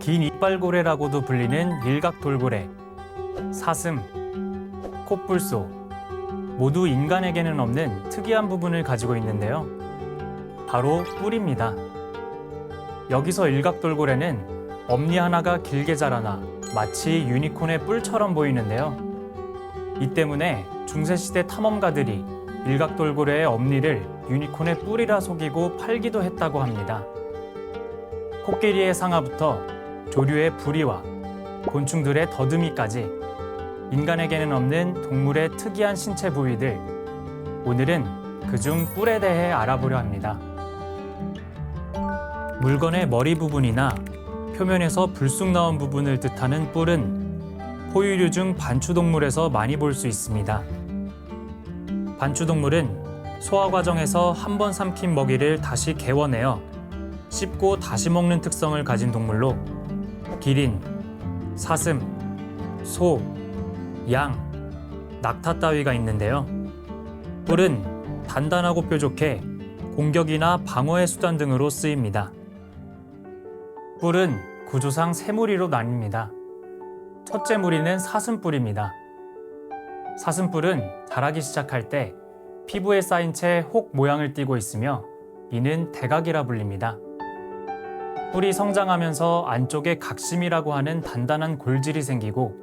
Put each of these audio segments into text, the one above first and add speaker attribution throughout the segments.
Speaker 1: 긴 이빨고래라고도 불리는 일각돌고래, 사슴, 코뿔소 모두 인간에게는 없는 특이한 부분을 가지고 있는데요. 바로 뿔입니다. 여기서 일각돌고래는 엄니 하나가 길게 자라나 마치 유니콘의 뿔처럼 보이는데요. 이 때문에 중세시대 탐험가들이 일각돌고래의 엄니를 유니콘의 뿔이라 속이고 팔기도 했다고 합니다. 코끼리의 상아부터 조류의 부리와 곤충들의 더듬이까지 인간에게는 없는 동물의 특이한 신체 부위들 오늘은 그중 뿔에 대해 알아보려 합니다. 물건의 머리 부분이나 표면에서 불쑥 나온 부분을 뜻하는 뿔은 포유류 중 반추동물에서 많이 볼 수 있습니다. 반추동물은 소화 과정에서 한 번 삼킨 먹이를 다시 개워내어 씹고 다시 먹는 특성을 가진 동물로 기린, 사슴, 소, 양, 낙타 따위가 있는데요. 뿔은 단단하고 뾰족해 공격이나 방어의 수단 등으로 쓰입니다. 뿔은 구조상 세 무리로 나뉩니다. 첫째 무리는 사슴뿔입니다. 사슴뿔은 자라기 시작할 때 피부에 쌓인 채 혹 모양을 띠고 있으며 이는 대각이라 불립니다. 뿔이 성장하면서 안쪽에 각심이라고 하는 단단한 골질이 생기고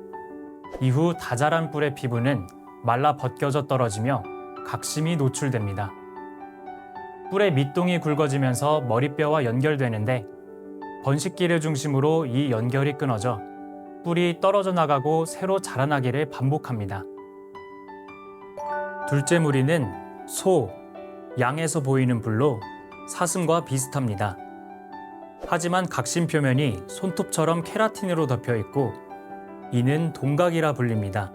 Speaker 1: 이후 다 자란 뿔의 피부는 말라 벗겨져 떨어지며 각심이 노출됩니다. 뿔의 밑동이 굵어지면서 머리뼈와 연결되는데 번식기를 중심으로 이 연결이 끊어져 뿔이 떨어져 나가고 새로 자라나기를 반복합니다. 둘째 무리는 소, 양에서 보이는 뿔로 사슴과 비슷합니다. 하지만 각심 표면이 손톱처럼 케라틴으로 덮여 있고 이는 동각이라 불립니다.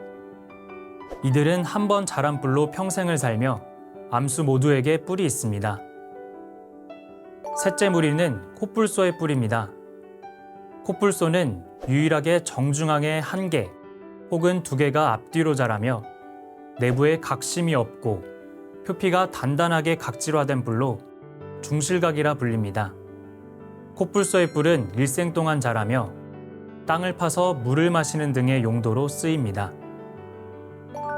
Speaker 1: 이들은 한 번 자란 뿔로 평생을 살며 암수 모두에게 뿔이 있습니다. 셋째 무리는 코뿔소의 뿔입니다. 코뿔소는 유일하게 정중앙에 한 개 혹은 두 개가 앞뒤로 자라며 내부에 각심이 없고 표피가 단단하게 각질화된 뿔로 중실각이라 불립니다. 코뿔소의 뿔은 일생 동안 자라며 땅을 파서 물을 마시는 등의 용도로 쓰입니다.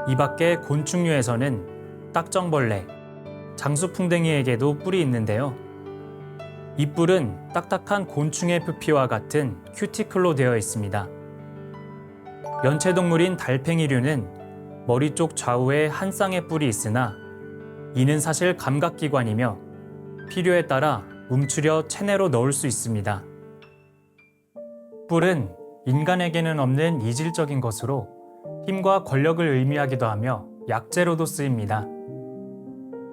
Speaker 1: 이 밖에 곤충류에서는 딱정벌레, 장수풍뎅이에게도 뿔이 있는데요. 이 뿔은 딱딱한 곤충의 표피와 같은 큐티클로 되어 있습니다. 연체동물인 달팽이류는 머리 쪽 좌우에 한 쌍의 뿔이 있으나 이는 사실 감각기관이며 필요에 따라 움츠려 체내로 넣을 수 있습니다. 뿔은 인간에게는 없는 이질적인 것으로 힘과 권력을 의미하기도 하며 약재로도 쓰입니다.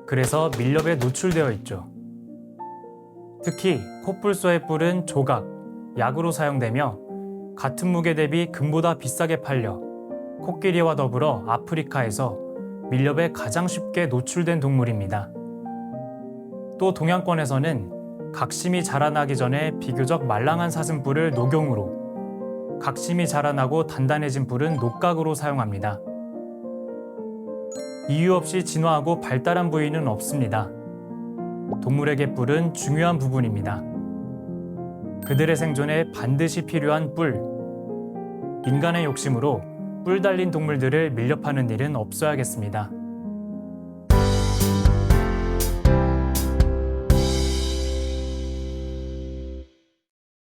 Speaker 1: 그래서 밀렵에 노출되어 있죠. 특히 코뿔소의 뿔은 조각, 약으로 사용되며 같은 무게 대비 금보다 비싸게 팔려 코끼리와 더불어 아프리카에서 밀렵에 가장 쉽게 노출된 동물입니다. 또 동양권에서는 각심이 자라나기 전에 비교적 말랑한 사슴뿔을 녹용으로, 각심이 자라나고 단단해진 뿔은 녹각으로 사용합니다. 이유 없이 진화하고 발달한 부위는 없습니다. 동물에게 뿔은 중요한 부분입니다. 그들의 생존에 반드시 필요한 뿔. 인간의 욕심으로 뿔 달린 동물들을 밀렵하는 일은 없어야겠습니다.